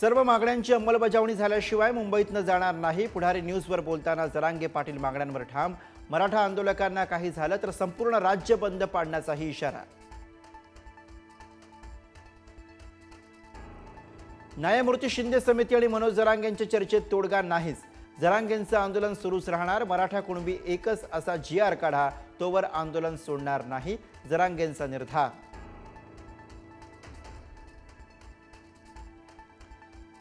सर्व मागण्यांची अंमलबजावणी झाल्याशिवाय मुंबईतनं जाणार नाही. पुढारी न्यूजवर बोलताना जरांगे पाटील मागण्यांवर ठाम. मराठा आंदोलकांना काही झालं तर संपूर्ण राज्य बंद पाडण्याचाही इशारा. न्यायमूर्ती शिंदे समिती आणि मनोज जरांगेंच्या चर्चेत तोडगा नाहीच. जरांगेंचं आंदोलन सुरूच राहणार. मराठा कुणबी एकच असा जी आर काढा तोवर आंदोलन सोडणार नाही. जरांगेंचा निर्धार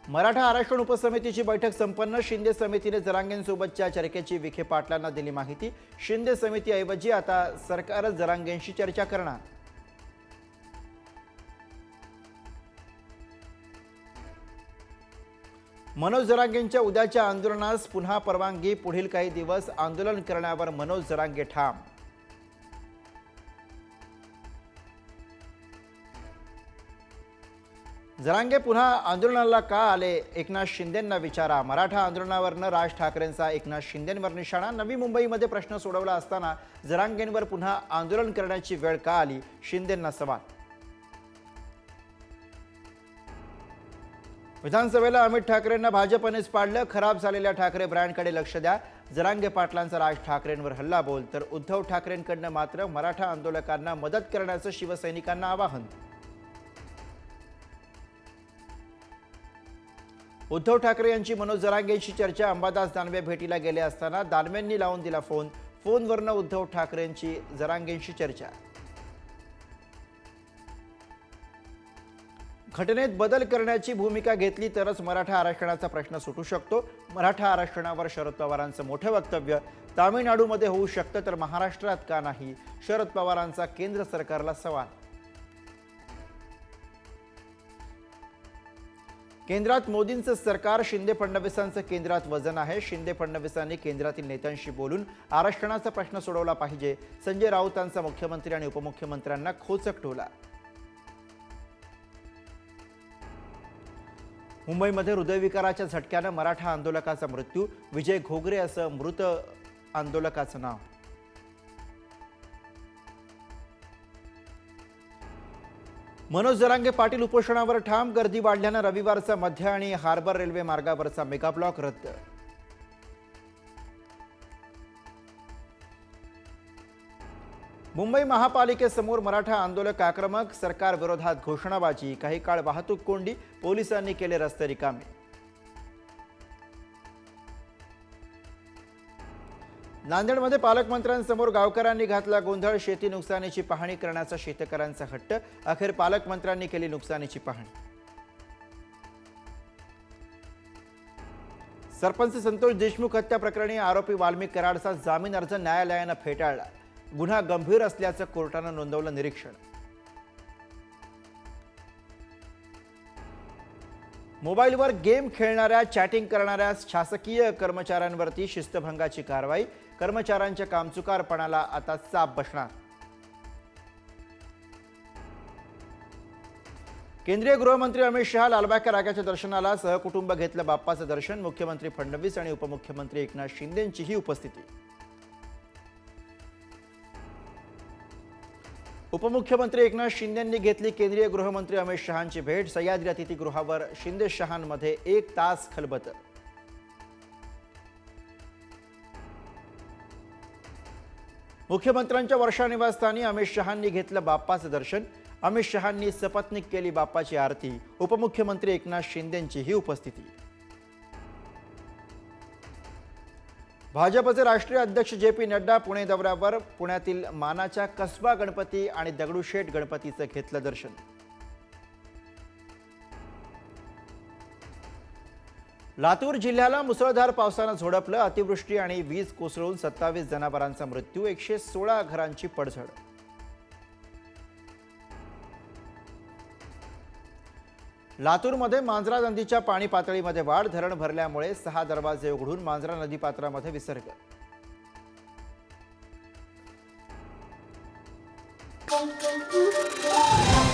मराठा आरक्षण उपसमितीची बैठक संपन्न. शिंदे समितीने जरांगेंसोबतच्या चर्चेची विखे पाटलांना दिली माहिती. शिंदे समितीऐवजी आता सरकारच जरांगेंशी चर्चा करणार. मनोज जरांगेंच्या उद्याच्या आंदोलनास पुन्हा परवानगी पुढील काही दिवस आंदोलन करण्यावर मनोज जरांगे ठाम जरांगे पुन्हा आंदोलनाला का आले? एकनाथ शिंदेंना विचारा. मराठा आंदोलनावरनं राज ठाकरेंचा एकनाथ शिंदेंवर निशाणा. नवी मुंबईमध्ये प्रश्न सोडवला असताना जरांगेंवर पुन्हा आंदोलन करण्याची वेळ का आली? शिंदेंना सवाल. विधानसभेला अमित ठाकरेंना भाजपनेच पाडलं. खराब झालेल्या ठाकरे ब्रँडकडे लक्ष द्या. जरांगे पाटलांचा राज ठाकरेंवर हल्ला बोल तर उद्धव ठाकरेंकडनं मात्र मराठा आंदोलकांना मदत करण्याचं शिवसैनिकांना आवाहन. उद्धव ठाकरे यांची मनोज जरांगेंशी चर्चा अंबादास दानवे भेटीला गेले असताना दानवेंनी लावून दिला फोन. फोनवरनं उद्धव ठाकरेंची जरांगेंशी चर्चा. घटनेत बदल करण्याची भूमिका घेतली तरच मराठा आरक्षणाचा प्रश्न सुटू शकतो. मराठा आरक्षणावर शरद पवारांचं मोठं वक्तव्य. तामिळनाडूमध्ये होऊ शकतं तर महाराष्ट्रात का नाही? शरद पवारांचा केंद्र सरकारला सवाल. केंद्रात मोदींचं सरकार शिंदे फडणवीसांचं केंद्रात वजन आहे. शिंदे फडणवीसांनी केंद्रातील नेत्यांशी बोलून आरक्षणाचा प्रश्न सोडवला पाहिजे. संजय राऊतांचा मुख्यमंत्री आणि उपमुख्यमंत्र्यांना खोचक टोला मुंबईमध्ये हृदयविकाराच्या झटक्यानं मराठा आंदोलकाचा मृत्यू. विजय घोगरे असं मृत आंदोलकाचं नाव. मनोज जरांगे पाटील उपोषणावर ठाम गर्दी वाढल्यानं रविवारचा मध्य आणि हार्बर रेल्वे मार्गावरचा मेगाब्लॉक रद्द. मुंबई महापालिकेसमोर मराठा आंदोलक आक्रमक सरकार विरोधात घोषणाबाजी काही काळ वाहतूक कोंडी पोलिसांनी केले रस्ते रिकामे. नांदेडमध्ये पालकमंत्र्यांसमोर गावकऱ्यांनी घातला गोंधळ शेती नुकसानीची पाहणी करण्याचा शेतकऱ्यांचा हट्ट. अखेर पालकमंत्र्यांनी केली नुकसानीची पाहणी. सरपंच संतोष देशमुख हत्या प्रकरणी आरोपी वाल्मिक कराडचा जामीन अर्ज न्यायालयानं फेटाळला. गुन्हा गंभीर असल्याचं कोर्टानं नोंदवलं निरीक्षण. मोबाईलवर गेम खेळणाऱ्या चॅटिंग करणाऱ्या शासकीय कर्मचाऱ्यांवरती शिस्तभंगाची कारवाई. कर्मचाऱ्यांच्या कामचुकारपणाला आता चाप बसणार. केंद्रीय गृहमंत्री अमित शहा लालबागच्या रागाच्या दर्शनाला सहकुटुंब घेतलं बाप्पाचं दर्शन. मुख्यमंत्री फडणवीस आणि उपमुख्यमंत्री एकनाथ शिंदेंचीही उपस्थिती. उपमुख्यमंत्री एकनाथ शिंदेंनी घेतली केंद्रीय गृहमंत्री अमित शहांची भेट. सह्याद्री अतिथीगृहावर शिंदे शहांमध्ये एक तास खलबत. मुख्यमंत्र्यांच्या वर्षा निवासस्थानी अमित शहांनी घेतलं बाप्पाचं दर्शन. अमित शहांनी सपत्नीक केली बाप्पाची आरती. उपमुख्यमंत्री एकनाथ शिंदेंची ही उपस्थिती. भाजपचे राष्ट्रीय अध्यक्ष जे पी नड्डा पुणे दौऱ्यावर पुण्यातील मानाच्या कसबा गणपती आणि दगडूशेठ गणपतीचं घेतलं दर्शन. लातूर जिल्ह्याला मुसळधार पावसानं झोडपलं अतिवृष्टी आणि वीज कोसळून सत्तावीस जनावरांचा मृत्यू एकशे सोळा घरांची पडझड लातूरमध्ये मांजरा नदीच्या पाणी पातळीमध्ये वाढ धरण भरल्यामुळे सहा दरवाजे उघडून मांजरा नदी पात्रामध्ये विसर्ग Thank you.